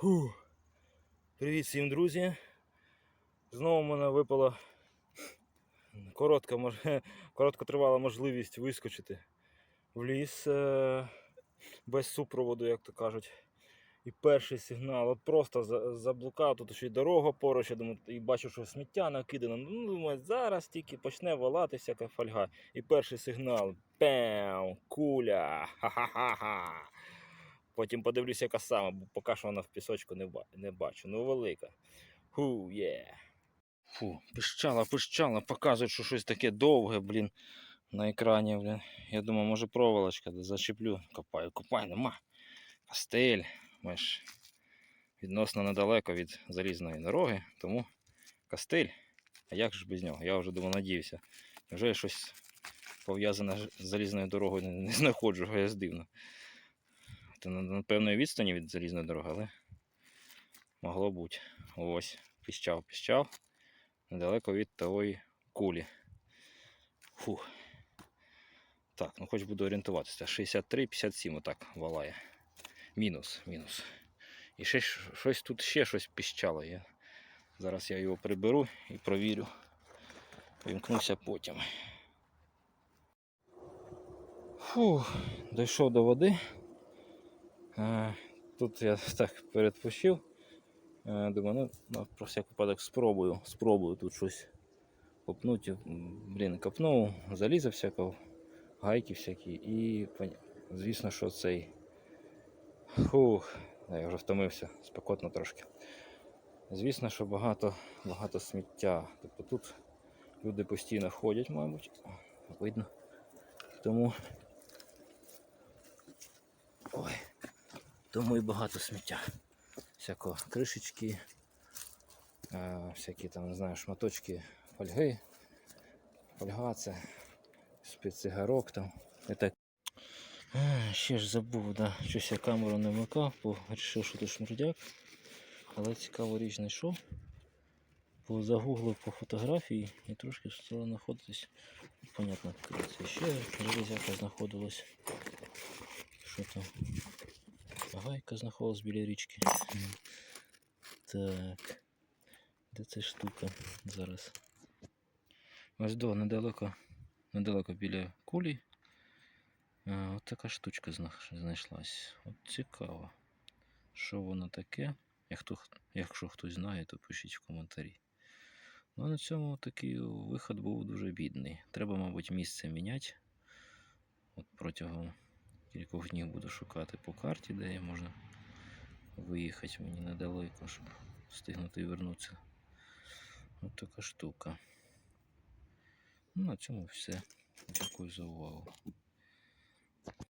Фу. Привіт всім, друзі. Знову в мене випала коротка, мож- короткотривала можливість вискочити в ліс е- без супроводу, як то кажуть. І перший сигнал, от просто за- заблукав, тут ще й дорога поруч, я думаю, і бачу, що сміття накидано. Ну, думаю, зараз тільки почне валати всяка фольга. І перший сигнал. Пем! Куля! Ха-ха-ха-ха! Потім подивлюся, яка сама, бо поки що вона в пісочку не, не бачу. Ну, велика. Ху, є. Фу, пищала, пищала, показують, що щось таке довге, блін, на екрані, блін. Я думаю, може проволочка, зачеплю. Копаю, копаю, нема. Кастель. Ми ж відносно недалеко від залізної дороги, тому кастель. А як ж без нього? Я вже думав, надіявся. Вже щось пов'язане з залізною дорогою не, знаходжу, я дивно. Це на, на певної відстані від залізної дороги, але могло бути. Ось, піщав, піщав. Недалеко від тої кулі. Фух. Так, ну хоч буду орієнтуватися. 63-57 отак валає. Мінус, мінус. І ще щось тут ще щось піщало. Я... Зараз я його приберу і провірю. Вімкнуся потім. Фух, дійшов до води. Е, Тут я так передпочив. Е, Думаю, ну, про всяк випадок спробую. Спробую тут щось копнути. Блін, копнув, заліза всякого, гайки всякі і звісно, що цей. Фух, я вже втомився, спекотно трошки. Звісно, що багато, багато сміття. Тобто тут люди постійно ходять, мабуть. Видно. Тому. Тому і багато сміття. Всякого кришечки, е, всякі там, не знаю, шматочки фольги. Фольга це спеццигарок там. І так. Е, Ще ж забув, да. щось я камеру не вмикав, бо вирішив, що тут шмурдяк. Але цікаву річ знайшов. Загуглив по фотографії і трошки стало знаходитись. Понятно, це ще железяка знаходилась. Що там? Гайка знаходилась біля річки. Так. Де ця штука зараз? Ось до недалеко, недалеко біля кулі. От така штучка знайшлась. От цікаво. Що воно таке? Як якщо хтось знає, то пишіть в коментарі. Ну, на цьому такий виход був дуже бідний. Треба, мабуть, місце міняти. От протягом кількох днів буду шукати по карті, де можна виїхати мені недалеко, щоб встигнути вернутися. От така штука. Ну, на цьому все. Дякую за увагу.